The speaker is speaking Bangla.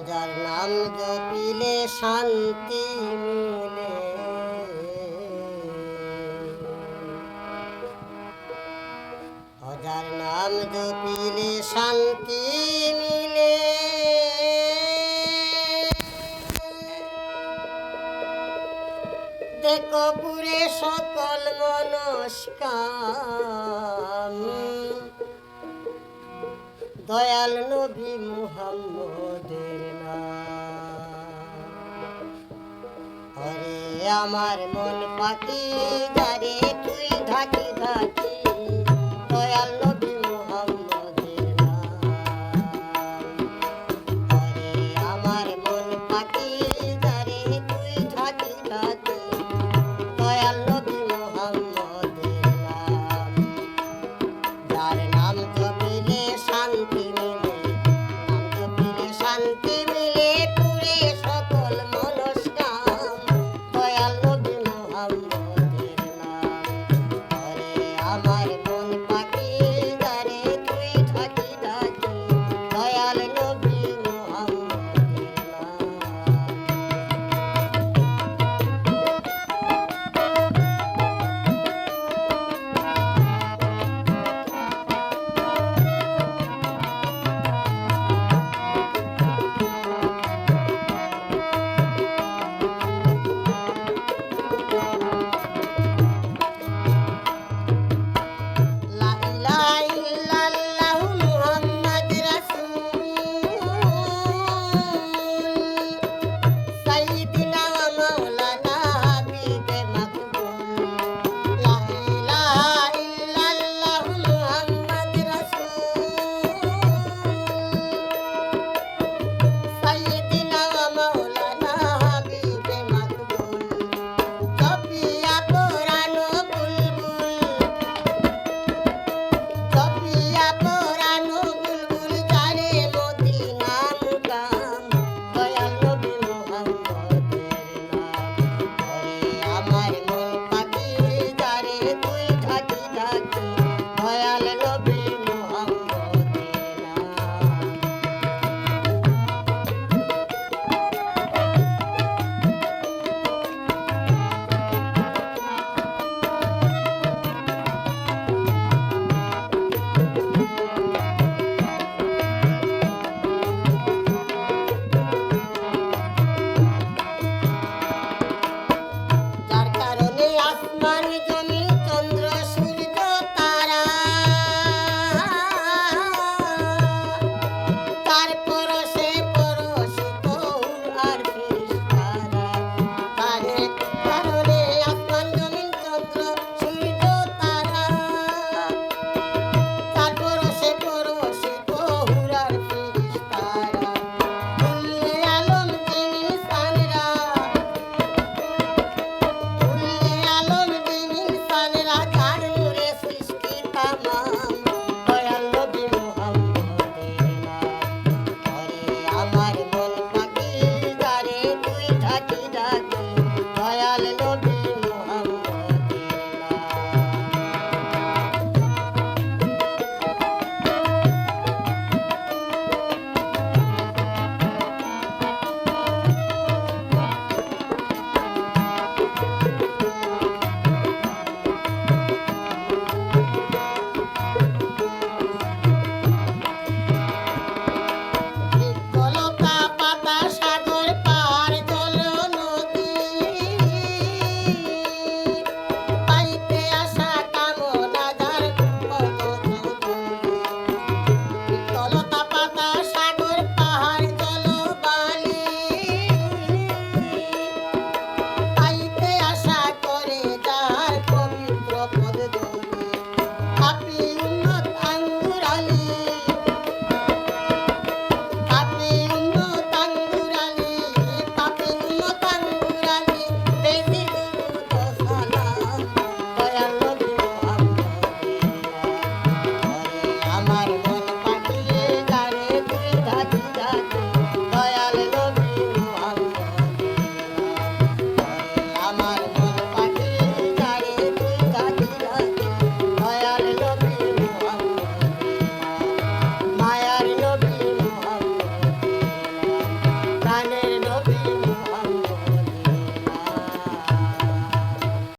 অজার নাম জপিলে শান্তি মিলে। অজার নাম জপিলে শান্তি মিলে। দেখো পুরে সকল মনস্কাম। দয়াল নবী মুহাম্মদের নাম। আমার মন পাখি যারে তুই ঢাকি ঢাকি